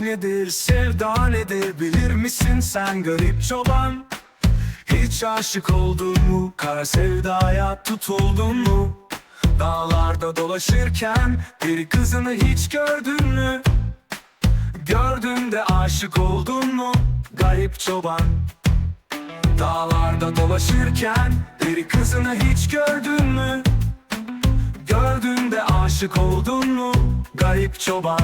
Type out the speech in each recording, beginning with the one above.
nedir, sevda nedir bilir misin sen garip çoban? Hiç aşık oldun mu, kara sevdaya tutuldun mu? Dağlarda dolaşırken bir kızını hiç gördün mü? Gördün de aşık oldun mu, garip çoban? Dağlarda dolaşırken bir kızını hiç gördün mü? Gördün de aşık oldun mu, garip çoban?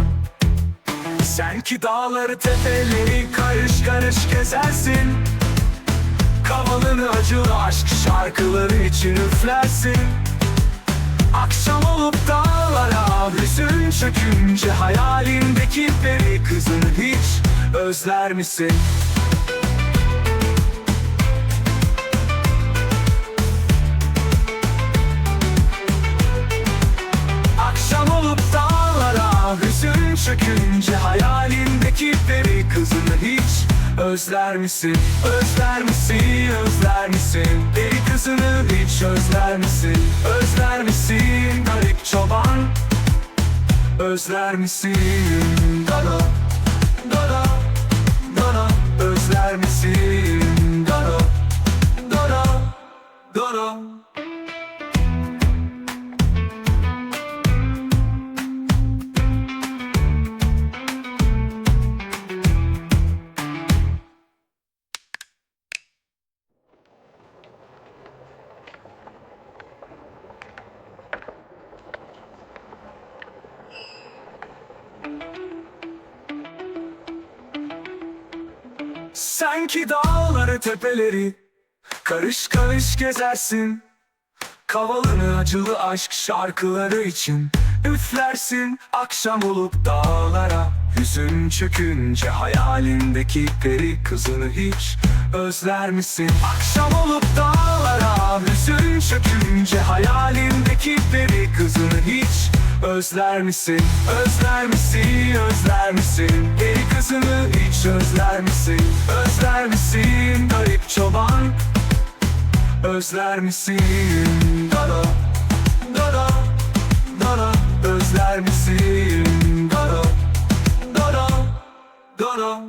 Sen ki dağları tepeleri karış karış gezersin Kavalını acılı aşk şarkıları için üflersin Akşam olup dağlara hüzün çökünce Hayalindeki peri kızını hiç özler misin? Çökünce Hayalindeki peri kızını hiç özler misin? Özler misin, özler misin? Peri kızını hiç özler misin? Özler misin garip çoban? Özler misin? Sen ki dağları tepeleri Karış karış gezersin Kavalını acılı aşk şarkıları için Üflersin akşam olup dağlara Hüzün çökünce hayalindeki peri kızını hiç Özler misin? Akşam olup dağlara Hüzün çökünce hayalindeki peri kızını hiç Özler misin? Özler misin? Özler misin? Peri kızını hiç özler misin? Özler misin garip çoban? Özler misin? Dara, dara, dara Özler misin? Dara, dara, dara